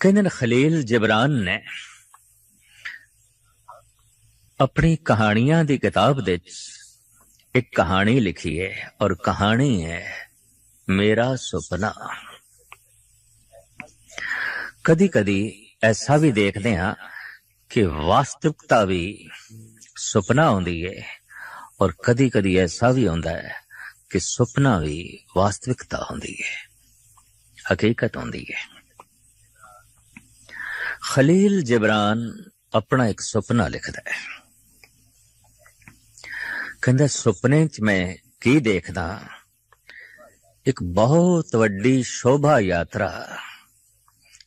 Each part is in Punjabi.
ਕਹਿੰਦੇ ਨੇ ਖਲੀਲ ਜਿਬਰਾਨ ਨੇ ਆਪਣੀ ਕਹਾਣੀਆਂ ਦੀ ਕਿਤਾਬ ਦੇ ਵਿੱਚ ਇੱਕ ਕਹਾਣੀ ਲਿਖੀ ਹੈ ਔਰ ਕਹਾਣੀ ਹੈ ਮੇਰਾ ਸੁਪਨਾ। ਕਦੀ ਕਦੀ ਐਸਾ ਵੀ ਦੇਖਦੇ ਹਾਂ ਕਿ ਵਾਸਤਵਿਕਤਾ ਵੀ ਸੁਪਨਾ ਹੁੰਦੀ ਹੈ ਔਰ ਕਦੀ ਕਦੀ ਐਸਾ ਵੀ ਹੁੰਦਾ ਹੈ ਕਿ ਸੁਪਨਾ ਵੀ ਵਾਸਤਵਿਕਤਾ ਹੁੰਦੀ ਹੈ, ਹਕੀਕਤ ਹੁੰਦੀ ਹੈ। ਖਲੀਲ ਜਿਬਰਾਨ ਆਪਣਾ ਇੱਕ ਸੁਪਨਾ ਲਿਖਦਾ ਹੈ। ਕਹਿੰਦਾ, ਸੁਪਨੇ 'ਚ ਮੈਂ ਕੀ ਦੇਖਦਾ? ਇੱਕ ਬਹੁਤ ਵੱਡੀ ਸ਼ੋਭਾ ਯਾਤਰਾ,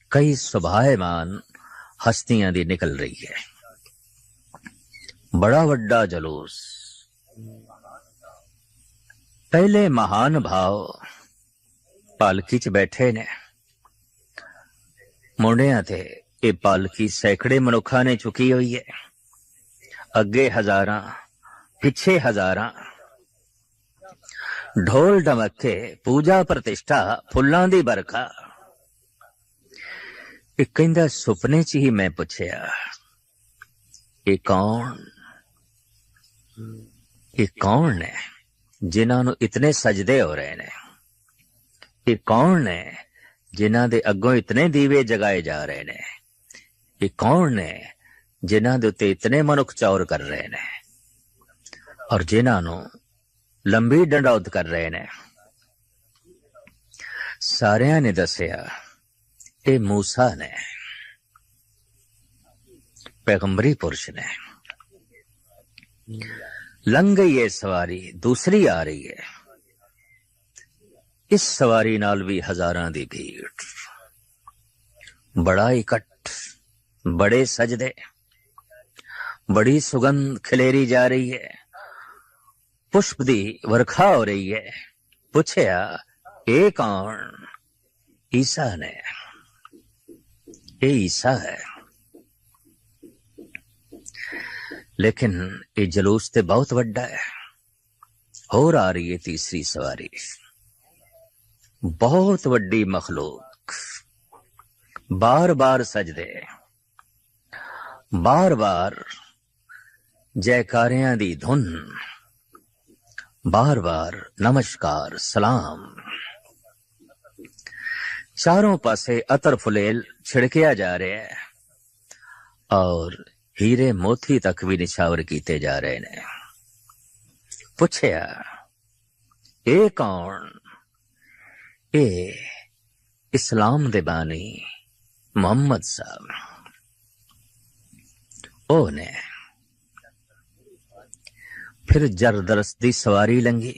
ਕਈ ਸੁਭਾਏਮਾਨ ਹਸਤੀਆਂ ਦੀ ਨਿਕਲ ਰਹੀ ਹੈ। ਬੜਾ ਵੱਡਾ ਜਲੂਸ। ਪਹਿਲੇ ਮਹਾਨ ਭਾਵ ਪਾਲਕੀ 'ਚ ਬੈਠੇ ਨੇ। ਮੁੰਡਿਆਂ ਤੇ ਇਹ ਪਾਲਕੀ ਸੈਂਕੜੇ ਮਨੁੱਖਾਂ ਨੇ ਚੁੱਕੀ ਹੋਈ ਹੈ। ਅੱਗੇ ਹਜ਼ਾਰਾਂ, ਪਿੱਛੇ ਹਜ਼ਾਰਾਂ। ਢੋਲ ਢਮੱਕੇ ਪੂਜਾ ਪ੍ਰਤਿਸ਼ਠਾ, ਫੁੱਲਾਂ ਦੀ ਬਰਖਾ ਇਹ ਕਹਿੰਦਾ, ਸੁਪਨੇ 'ਚ ਹੀ ਮੈਂ ਪੁੱਛਿਆ, ਇਹ ਕੌਣ? ਇਹ ਕੌਣ ਨੇ ਜਿਨ੍ਹਾਂ ਨੂੰ ਇਤਨੇ ਸਜਦੇ ਹੋ ਰਹੇ ਨੇ? ਇਹ ਕੌਣ ਨੇ ਜਿਨ੍ਹਾਂ ਦੇ ਅੱਗੋਂ ਇਤਨੇ ਦੀਵੇ ਜਗਾਏ ਜਾ ਰਹੇ ਨੇ? ਇਹ ਕੌਣ ਨੇ ਜਿਨ੍ਹਾਂ ਦੇ ਉੱਤੇ ਇਤਨੇ ਮਨੁੱਖ ਚੌਰ ਕਰ ਰਹੇ ਨੇ ਔਰ ਜਿਨ੍ਹਾਂ ਨੂੰ ਲੰਬੀ ਡੰਡੌਤ ਕਰ ਰਹੇ ਨੇ। ਸਾਰਿਆਂ ਨੇ ਦੱਸਿਆ, ਇਹ ਮੂਸਾ ਨੇ, ਪੈਗੰਬਰੀ ਪੁਰਸ਼ ਨੇ। ਲੰਘ ਗਈ ਇਹ ਸਵਾਰੀ, ਦੂਸਰੀ ਆ ਰਹੀ ਹੈ। ਇਸ ਸਵਾਰੀ ਨਾਲ ਵੀ ਹਜ਼ਾਰਾਂ ਦੀ ਭੀੜ। ਬੜਾ ਇਕੱਠ ਬੜੇ ਸਜਦੇ ਬੜੀ ਸੁਗੰਧ ਖਿਲੇਰੀ ਜਾ ਰਹੀ ਹੈ ਪੁਸ਼ਪ ਦੀ ਵਰਖਾ ਹੋ ਰਹੀ ਹੈ ਪੁੱਛਿਆ ਇਹ ਕੌਣ ਈਸਾ ਨੇ ਇਹ ਈਸਾ ਹੈ लेकिन ये जलूस ते बहुत ਵੱਡਾ ਹੈ ਹੋਰ ਆ ਰਹੀ ਹੈ ਤੀਸਰੀ ਸਵਾਰੀ ਬਹੁਤ ਵੱਡੀ ਮਖਲੂਕ ਬਾਰ-ਬਾਰ ਸਜਦੇ ਬਾਰ-ਬਾਰ ਜੈਕਾਰਿਆਂ ਦੀ ਧੁਨ। ਬਾਰ-ਬਾਰ ਨਮਸਕਾਰ, ਸਲਾਮ। ਚਾਰੋਂ ਪਾਸੇ ਅਤਰ ਫੁਲੇਲ ਛਿੜਕਿਆ ਜਾ ਰਿਹਾ ਹੈ ਔਰ ਹੀਰੇ ਮੋਤੀ ਤੱਕ ਵੀ ਨਿਸ਼ਾਵਰ ਕੀਤੇ ਜਾ ਰਹੇ ਨੇ। ਪੁੱਛਿਆ, ਇਹ ਕੌਣ? ਇਹ ਇਸਲਾਮ ਦੇ ਬਾਨੀ ਮੁਹੰਮਦ ਸਾਹਿਬ। ਉਹ ਨੇ ਫਿਰ ਜਰਦਰਸ ਦੀ ਸਵਾਰੀ ਲੰਗੀ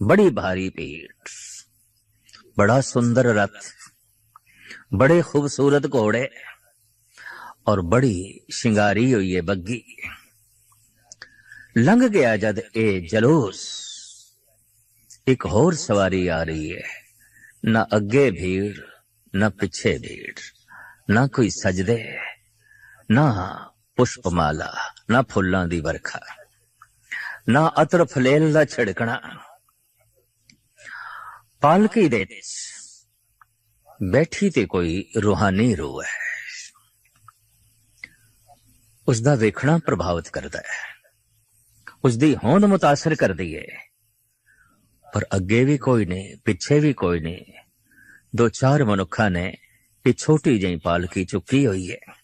ਬੜੀ ਭਾਰੀ ਭੀੜ ਬੜਾ ਸੁੰਦਰ ਰਥ ਬੜੇ ਖੂਬਸੂਰਤ ਘੋੜੇ ਔਰ ਬੜੀ ਸ਼ਿੰਗਾਰੀ ਹੋਈ ਹੈ ਬੱਗੀ ਲੰਘ ਗਿਆ ਜਦ ਇਹ ਜਲੂਸ ਇੱਕ ਹੋਰ ਸਵਾਰੀ ਆ ਰਹੀ ਹੈ ਨਾ ਅੱਗੇ ਭੀੜ ਨਾ ਪਿੱਛੇ ਭੀੜ ਨਾ ਕੋਈ ਸਜਦੇ ਨਾ ਪੁਸ਼ਪਮਾਲਾ, ਨਾ ਫੁੱਲਾਂ ਦੀ ਵਰਖਾ, ਨਾ ਅਤਰ ਫਲੇਲ ਦਾ ਛਿੜਕਣਾ। ਪਾਲਕੀ ਦੇ ਬੈਠੀ ਤੇ ਕੋਈ ਰੂਹਾਨੀ ਰੂਹ ਹੈ। ਉਸ ਦਾ ਵੇਖਣਾ ਪ੍ਰਭਾਵਿਤ ਕਰਦਾ ਹੈ। ਉਸ ਦੀ ਹੋਂਦ ਮੁਤਾਸਰ ਕਰਦੀ ਹੈ ਪਰ ਅੱਗੇ ਵੀ ਕੋਈ ਨਹੀਂ, ਪਿੱਛੇ ਵੀ ਕੋਈ ਨਹੀਂ। ਦੋ ਚਾਰ ਮਨੁੱਖਾਂ ਨੇ ਇਹ ਛੋਟੀ ਜਿਹੀ ਪਾਲਕੀ ਚੁੱਕੀ ਹੋਈ ਹੈ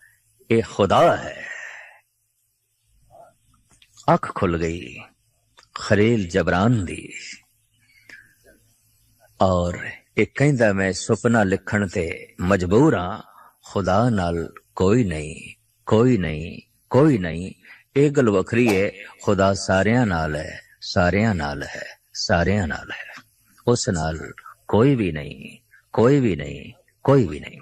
ਇਹ ਖੁਦਾ ਹੈ। ਅੱਖ ਖੁੱਲ ਗਈ, ਖਲੀਲ ਜਬਰਾਨ ਦੀ। ਔਰ ਇਹ ਕਹਿੰਦਾ, ਮੈਂ ਸੁਪਨਾ ਲਿਖਣ ਤੇ ਮਜਬੂਰ ਹਾਂ। ਖੁਦਾ ਨਾਲ ਕੋਈ ਨਹੀਂ ਕੋਈ ਨਹੀਂ ਕੋਈ ਨਹੀਂ। ਇਹ ਗੱਲ ਵੱਖਰੀ ਹੈ। ਖੁਦਾ ਸਾਰਿਆਂ ਨਾਲ ਹੈ, ਸਾਰਿਆਂ ਨਾਲ ਹੈ, ਸਾਰਿਆਂ ਨਾਲ ਹੈ। ਉਸ ਨਾਲ ਕੋਈ ਵੀ ਨਹੀਂ, ਕੋਈ ਵੀ ਨਹੀਂ, ਕੋਈ ਵੀ ਨਹੀਂ।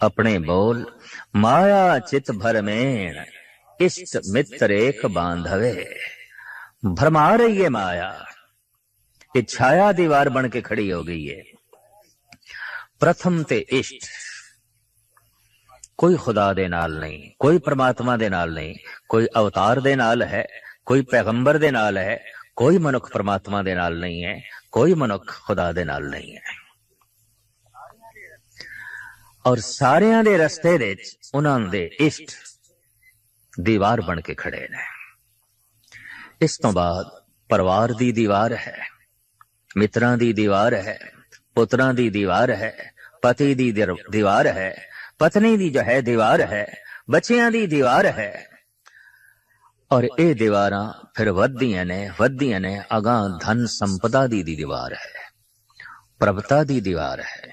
ਆਪਣੇ ਬੋਲ ਮਾਇਆ ਚਿਤ ਭਰਮੇਣ ਇਸ਼ਟ ਮਿੱਤਰ ਏਕ ਬਾਂਧਵੇ ਭਰਮਾ ਰਹੀ ਹੈ ਮਾਇਆ ਇਹ ਛਾਇਆ ਦੀਵਾਰ ਬਣ ਕੇ ਖੜੀ ਹੋ ਗਈ ਹੈ ਪ੍ਰਥਮ ਤੇ ਇਸ਼ਟ ਕੋਈ ਖੁਦਾ ਦੇ ਨਾਲ ਨਹੀਂ ਕੋਈ ਪ੍ਰਮਾਤਮਾ ਦੇ ਨਾਲ ਨਹੀਂ ਕੋਈ ਅਵਤਾਰ ਦੇ ਨਾਲ ਹੈ ਕੋਈ ਪੈਗੰਬਰ ਦੇ ਨਾਲ ਹੈ ਕੋਈ ਮਨੁੱਖ ਪ੍ਰਮਾਤਮਾ ਦੇ ਨਾਲ ਨਹੀਂ ਹੈ ਕੋਈ ਮਨੁੱਖ ਖੁਦਾ ਦੇ ਨਾਲ ਨਹੀਂ ਹੈ ਔਰ ਸਾਰਿਆਂ ਦੇ ਰਸਤੇ ਦੇ ਵਿੱਚ ਉਹਨਾਂ ਦੇ ਇਸ਼ਟ ਦੀਵਾਰ ਬਣ ਕੇ ਖੜੇ ਨੇ ਇਸ ਤੋਂ ਬਾਅਦ ਪਰਿਵਾਰ ਦੀ ਦੀਵਾਰ ਹੈ ਮਿੱਤਰਾਂ ਦੀ ਦੀਵਾਰ ਹੈ ਪੁੱਤਰਾਂ ਦੀ ਦੀਵਾਰ ਹੈ ਪਤੀ ਦੀ ਦਿਰ- ਦੀਵਾਰ ਹੈ ਪਤਨੀ ਦੀ ਜੋ ਹੈ ਦੀਵਾਰ ਹੈ ਬੱਚਿਆਂ ਦੀ ਦੀਵਾਰ ਹੈ ਔਰ ਇਹ ਦੀਵਾਰਾਂ ਫਿਰ ਵੱਧਦੀਆਂ ਨੇ ਵੱਧਦੀਆਂ ਨੇ ਅਗਾਂ ਧਨ ਸੰਪਦਾ ਦੀ ਦੀ ਦੀਵਾਰ ਹੈ ਪ੍ਰਭਤਾ ਦੀ ਦੀਵਾਰ ਹੈ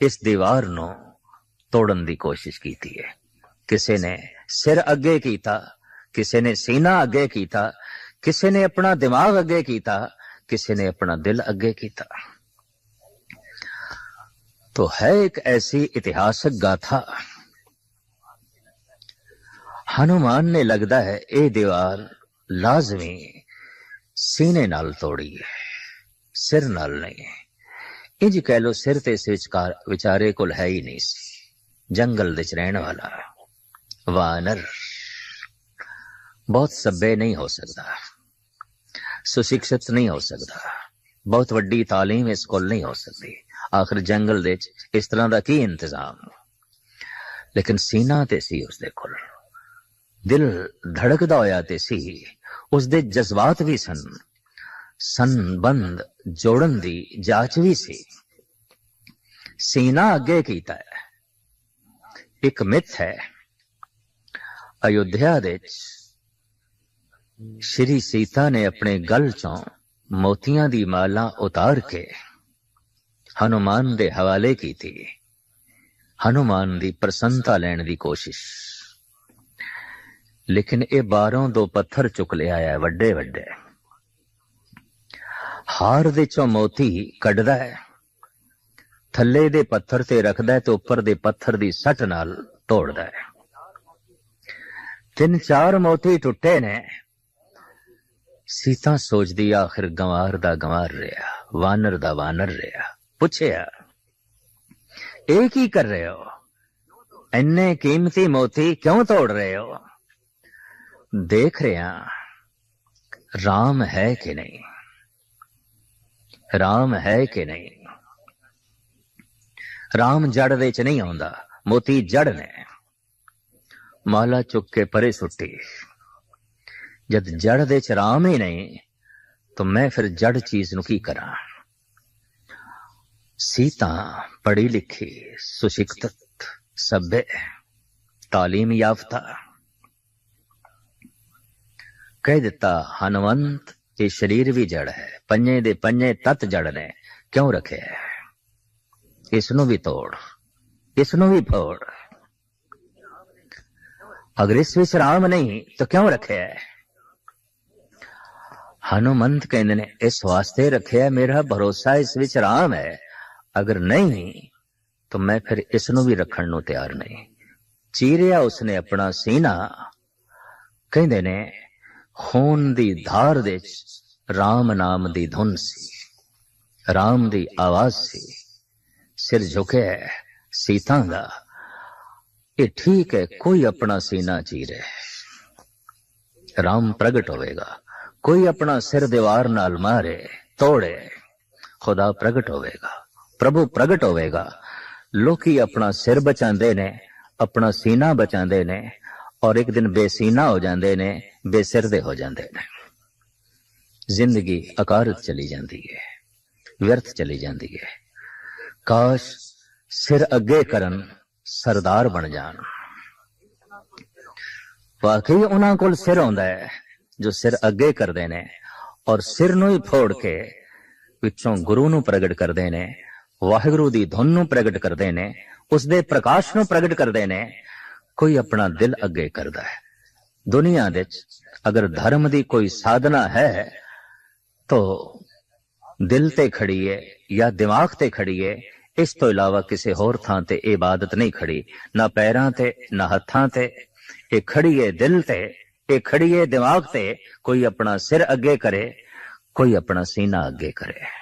ਇਸ ਦੀਵਾਰ ਨੂੰ ਤੋੜਨ ਦੀ ਕੋਸ਼ਿਸ਼ ਕੀਤੀ ਹੈ ਕਿਸੇ ਨੇ ਸਿਰ ਅੱਗੇ ਕੀਤਾ ਕਿਸੇ ਨੇ ਸੀਨਾ ਅੱਗੇ ਕੀਤਾ ਕਿਸੇ ਨੇ ਆਪਣਾ ਦਿਮਾਗ ਅੱਗੇ ਕੀਤਾ ਕਿਸੇ ਨੇ ਆਪਣਾ ਦਿਲ ਅੱਗੇ ਕੀਤਾ तो है एक ऐसी इतिहासक गाथा हनुमान ने लगता है ਇਹ ਦੀਵਾਰ ਲਾਜ਼ਮੀ ਸੀਨੇ ਨਾਲ ਤੋੜੀ ਹੈ ਸਿਰ ਨਾਲ ਨਹੀਂ ਇੰਜ ਕਹਿ ਲੋ ਸਿਰ ਤੇ ਇਸ ਵਿਚਕਾਰ ਵਿਚਾਰੇ ਕੋਲ ਹੈ ਹੀ ਨਹੀਂ ਸੀ। ਜੰਗਲ ਵਿੱਚ ਰਹਿਣ ਵਾਲਾ, ਵਾਨਰ। ਬਹੁਤ ਸੱਬੇ ਨਹੀਂ ਹੋ ਸਕਦਾ। ਸੁਸ਼ਿਕਸ਼ਿਤ ਨਹੀਂ ਹੋ ਸਕਦਾ। ਬਹੁਤ ਵੱਡੀ ਤਾਲੀਮ ਇਸ ਕੋਲ ਨਹੀਂ ਹੋ ਸਕਦੀ। ਆਖਰ ਜੰਗਲ ਦੇ ਵਿੱਚ ਇਸ ਤਰ੍ਹਾਂ ਦਾ ਕੀ ਇੰਤਜ਼ਾਮ? ਲੇਕਿਨ ਸੀਨਾ ਤੇ ਸੀ ਉਸ ਦੇ ਕੋਲ। ਦਿਲ ਧੜਕਦਾ ਹੋਇਆ ਤੇ ਸੀ। ਉਸ ਦੇ ਜਜ਼ਬਾਤ ਵੀ ਸਨ। ਸੰਬੰਧ ਜੋੜਨ ਦੀ ਜਾਂਚ ਵੀ ਸੀ। ਸੀਨਾ ਅੱਗੇ ਕੀਤਾ ਹੈ ਇੱਕ ਮਿੱਥ ਹੈ ਅਯੁੱਧਿਆ ਦੇ ਵਿੱਚ ਸ਼੍ਰੀ ਸੀਤਾ ਨੇ ਆਪਣੇ ਗਲ ਚੋਂ ਮੋਤੀਆਂ ਦੀ ਮਾਲਾ ਉਤਾਰ ਕੇ ਹਨੂਮਾਨ ਦੇ ਹਵਾਲੇ ਕੀਤੀ ਹਨੂਮਾਨ ਦੀ ਪ੍ਰਸੰਨਤਾ ਲੈਣ ਦੀ ਕੋਸ਼ਿਸ਼ ਲੇਕਿਨ ਇਹ ਬਾਹਰੋਂ ਦੋ ਪੱਥਰ ਚੁੱਕ ਲਿਆ ਹੈ ਵੱਡੇ ਵੱਡੇ ਹਾਰ ਦੇ ਚੋਂ ਮੋਤੀ ਕੱਢਦਾ ਹੈ ਥੱਲੇ ਦੇ ਪੱਥਰ ਤੇ ਰੱਖਦਾ ਹੈ ਤੇ ਉੱਪਰ ਦੇ ਪੱਥਰ ਦੀ ਸੱਟ ਨਾਲ ਤੋੜਦਾ ਹੈ। ਤਿੰਨ ਚਾਰ ਮੋਤੀ ਟੁੱਟੇ ਨੇ। ਸੀਤਾ ਸੋਚਦੀ, ਆਖਿਰ ਗਵਾਰ ਦਾ ਗਵਾਰ ਰਿਹਾ, ਵਾਨਰ ਦਾ ਵਾਨਰ ਰਿਹਾ। ਪੁੱਛਿਆ, ਇਹ ਕੀ ਕਰ ਰਹੇ ਹੋ? ਇੰਨੇ ਕੀਮਤੀ ਮੋਤੀ ਕਿਉਂ ਤੋੜ ਰਹੇ ਹੋ? ਦੇਖ ਰਿਹਾ, ਰਾਮ ਹੈ ਕਿ ਨਹੀਂ? ਰਾਮ ਹੈ ਕਿ ਨਹੀਂ? ਰਾਮ ਜੜ ਵਿੱਚ ਨਹੀਂ ਆਉਂਦਾ, ਮੋਤੀ ਜੜ ਨੇ। ਮਾਲਾ ਚੁੱਕ ਕੇ ਪਰੇ ਸੁੱਟੀ। ਜਦ ਜੜ ਦੇ ਚ ਰਾਮ ਹੀ ਨਹੀਂ, ਤਾਂ ਮੈਂ ਫਿਰ ਜੜ ਚੀਜ਼ ਨੂੰ ਕੀ ਕਰਾਂ? ਸੀਤਾ ਪੜ੍ਹੀ ਲਿਖੀ ਸੁਸ਼ਿਕਤ ਸਭ्य ਤਾਲੀਮ ਯਾਫਤਾ। ਕਹਿ ਦਿੱਤਾ, ਹਨਵੰਤ, ਇਹ ਸਰੀਰ ਵੀ ਜੜ ਹੈ, ਪੰਜੇ ਦੇ ਪੰਜੇ ਤਤ ਜੜ ਨੇ, ਕਿਉਂ ਰੱਖਿਆ? ਹੈ? ਇਸ ਨੂੰ ਵੀ ਤੋੜ ਇਸ ਨੂੰ ਵੀ ਫੋੜ। ਅਗਰ ਇਸ ਵਿੱਚ ਰਾਮ ਨਹੀਂ, ਤਾਂ ਕਿਉਂ ਰੱਖਿਆ ਹੈ? ਹਨੂਮੰਤ ਕਹਿੰਦੇ ਨੇ, ਇਸ ਵਾਸਤੇ ਰੱਖਿਆ ਮੇਰਾ ਭਰੋਸਾ ਇਸ ਵਿੱਚ ਰਾਮ ਹੈ। ਅਗਰ ਨਹੀਂ, ਤਾਂ ਮੈਂ ਫਿਰ ਇਸ ਨੂੰ ਵੀ ਰੱਖਣ ਨੂੰ ਤਿਆਰ ਨਹੀਂ। ਚੀਰਿਆ ਉਸਨੇ ਆਪਣਾ ਸੀਨਾ। ਕਹਿੰਦੇ ਨੇ, ਖੂਨ ਦੀ ਧਾਰ ਦੇ ਰਾਮ ਨਾਮ ਦੀ ਧੁਨ ਸੀ, ਰਾਮ ਦੀ ਆਵਾਜ਼ ਸੀ। ਸਿਰ ਝੁਕਿਆ ਹੈ ਸੀਤਾ ਦਾ। ਇਹ ਠੀਕ ਹੈ, ਕੋਈ ਆਪਣਾ ਸੀਨਾ ਚੀਰੇ ਰਾਮ ਪ੍ਰਗਟ ਹੋਵੇਗਾ। ਕੋਈ ਆਪਣਾ ਸਿਰ ਦੀਵਾਰ ਨਾਲ ਮਾਰੇ, ਤੋੜੇ, ਖੁਦਾ ਪ੍ਰਗਟ ਹੋਵੇਗਾ। ਪ੍ਰਭੂ ਪ੍ਰਗਟ ਹੋਵੇਗਾ। ਲੋਕੀ ਆਪਣਾ ਸਿਰ ਬਚਾਉਂਦੇ ਨੇ, ਆਪਣਾ ਸੀਨਾ ਬਚਾਉਂਦੇ ਨੇ ਔਰ ਇੱਕ ਦਿਨ ਬੇਸੀਨਾ ਹੋ ਜਾਂਦੇ ਨੇ, ਬੇਸਿਰ ਦੇ ਹੋ ਜਾਂਦੇ ਨੇ। ਜ਼ਿੰਦਗੀ ਅਕਾਰਤ ਚਲੀ ਜਾਂਦੀ ਹੈ, ਵਿਅਰਥ ਚਲੀ ਜਾਂਦੀ ਹੈ। ਕਾਸ਼ ਸਿਰ ਅੱਗੇ ਕਰਨ ਸਰਦਾਰ ਬਣ ਜਾਣ। ਵਾਕਈ ਉਹਨਾਂ ਕੋਲ ਸਿਰ ਹੁੰਦਾ ਹੈ, ਜੋ ਸਿਰ ਅੱਗੇ ਕਰਦੇ ਨੇ ਔਰ ਸਿਰ ਨੂੰ ਹੀ ਫੋੜ ਕੇ ਵਿੱਚੋਂ ਗੁਰੂ ਨੂੰ ਪ੍ਰਗਟ ਕਰਦੇ ਨੇ, ਵਾਹਿਗੁਰੂ ਦੀ ਧੁਨ ਨੂੰ ਪ੍ਰਗਟ ਕਰਦੇ ਨੇ, ਉਸ ਦੇ ਪ੍ਰਕਾਸ਼ ਨੂੰ ਪ੍ਰਗਟ ਕਰਦੇ ਨੇ, ਕੋਈ ਆਪਣਾ ਦਿਲ ਅੱਗੇ ਕਰਦਾ ਹੈ। ਦੁਨੀਆ ਦੇ ਵਿੱਚ ਅਗਰ ਧਰਮ ਦੀ ਕੋਈ ਸਾਧਨਾ ਹੈ, ਤਾਂ ਦਿਲ ਤੇ ਖੜੀ ਹੈ ਜਾਂ ਦਿਮਾਗ ਤੇ ਖੜੀ ਹੈ ਇਸ ਤੋਂ ਇਲਾਵਾ ਕਿਸੇ ਹੋਰ ਥਾਂ ਤੇ ਇਬਾਦਤ ਨਹੀਂ ਖੜੀ, ਨਾ ਪੈਰਾਂ ਤੇ, ਨਾ ਹੱਥਾਂ ਤੇ। ਇਹ ਖੜੀ ਹੈ ਦਿਲ ਤੇ, ਇਹ ਖੜੀ ਹੈ ਦਿਮਾਗ ਤੇ, ਕੋਈ ਆਪਣਾ ਸਿਰ ਅੱਗੇ ਕਰੇ, ਕੋਈ ਆਪਣਾ ਸੀਨਾ ਅੱਗੇ ਕਰੇ।